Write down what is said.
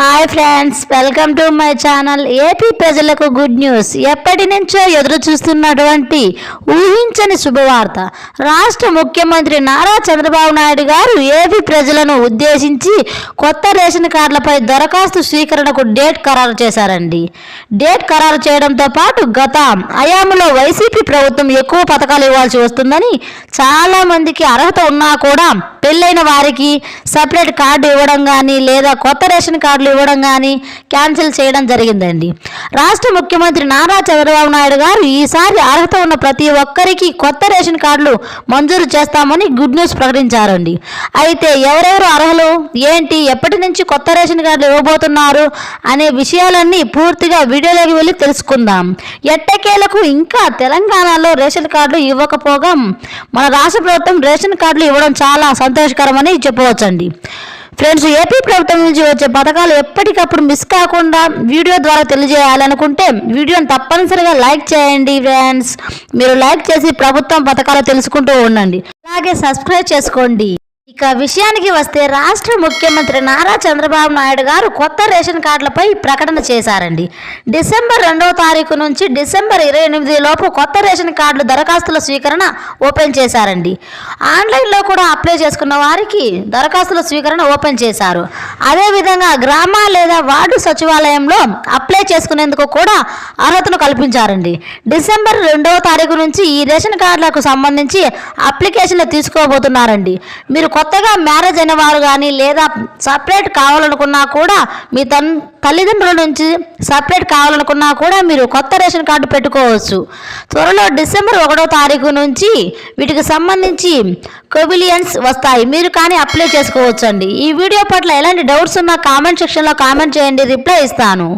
Hi friends welcome to my channel AP ప్రజలకు good news. ఎప్పటి నుంచో ఎదురు చూస్తున్నటువంటి ఊహించని శుభవార్త. రాష్ట్ర ముఖ్యమంత్రి నారా చంద్రబాబు నాయుడు గారు ఏపీ ప్రజలను ఉద్దేశించి కొత్త రేషన్ కార్డులపై దరఖాస్తు స్వీకరణకు డేట్ ఖరారు చేశారండి. డేట్ ఖరారు చేయడంతో పాటు గత అయాములో వైసీపీ ప్రభుత్వం ఎక్కువ పథకాలు ఇవ్వాల్సి వస్తుందని చాలామందికి అర్హత ఉన్నా కూడా పెళ్ళైన వారికి సపరేట్ కార్డు ఇవ్వడం కానీ లేదా కొత్త రేషన్ కార్డులు ఇవ్వడం కానీ క్యాన్సిల్ చేయడం జరిగిందండి. రాష్ట్ర ముఖ్యమంత్రి నారా చంద్రబాబు నాయుడు గారు ఈసారి అర్హత ఉన్న ప్రతి ఒక్కరికి కొత్త రేషన్ కార్డులు మంజూరు చేస్తామని గుడ్ న్యూస్ ప్రకటించారండి. అయితే ఎవరెవరు అర్హులు ఏంటి ఎప్పటి నుంచి కొత్త రేషన్ కార్డులు ఇవ్వబోతున్నారు అనే విషయాలన్నీ పూర్తిగా వీడియోలోకి వెళ్ళి తెలుసుకుందాం. ఎట్టకేలకు ఇంకా తెలంగాణలో రేషన్ కార్డులు ఇవ్వకపోగా మన రాష్ట్ర ప్రభుత్వం రేషన్ కార్డులు ఇవ్వడం చాలా సంతోషకరమని చెప్పవచ్చండి. ఫ్రెండ్స్ ఏపీ ప్రభుత్వం నుంచి వచ్చే పథకాలు ఎప్పటికప్పుడు మిస్ కాకుండా వీడియో ద్వారా తెలియజేయాలనుకుంటే వీడియోని తప్పనిసరిగా లైక్ చేయండి ఫ్రెండ్స్. మీరు లైక్ చేసి ప్రభుత్వం పథకాలు తెలుసుకుంటూ ఉండండి. అలాగే సబ్స్క్రైబ్ చేసుకోండి. ఇక విషయానికి వస్తే రాష్ట్ర ముఖ్యమంత్రి నారా చంద్రబాబు నాయుడు గారు కొత్త రేషన్ కార్డులపై ప్రకటన చేశారండి. డిసెంబర్ రెండవ తారీఖు నుంచి డిసెంబర్ ఇరవై ఎనిమిది లోపు కొత్త రేషన్ కార్డులు దరఖాస్తుల స్వీకరణ ఓపెన్ చేశారండి. ఆన్లైన్లో కూడా అప్లై చేసుకున్న వారికి దరఖాస్తుల స్వీకరణ ఓపెన్ చేశారు. అదేవిధంగా గ్రామ లేదా వార్డు సచివాలయంలో అప్లై చేసుకునేందుకు కూడా అర్హతను కల్పించారండి. డిసెంబర్ రెండవ తారీఖు నుంచి ఈ రేషన్ కార్డులకు సంబంధించి అప్లికేషన్లు తీసుకోబోతున్నారండి. మీరు కొత్తగా మ్యారేజ్ అయిన వారు కానీ లేదా సపరేట్ కావాలనుకున్నా కూడా మీ తన్ తల్లిదండ్రుల నుంచి సపరేట్ కావాలనుకున్నా కూడా మీరు కొత్త రేషన్ కార్డు పెట్టుకోవచ్చు. త్వరలో డిసెంబర్ ఒకటో తారీఖు నుంచి వీటికి సంబంధించి కొబిలియన్స్ వస్తాయి. మీరు కానీ అప్లై చేసుకోవచ్చు అండి ఈ వీడియో పట్ల ఎలాంటి డౌట్స్ ఉన్నా కామెంట్ సెక్షన్లో కామెంట్ చేయండి. రిప్లై ఇస్తాను.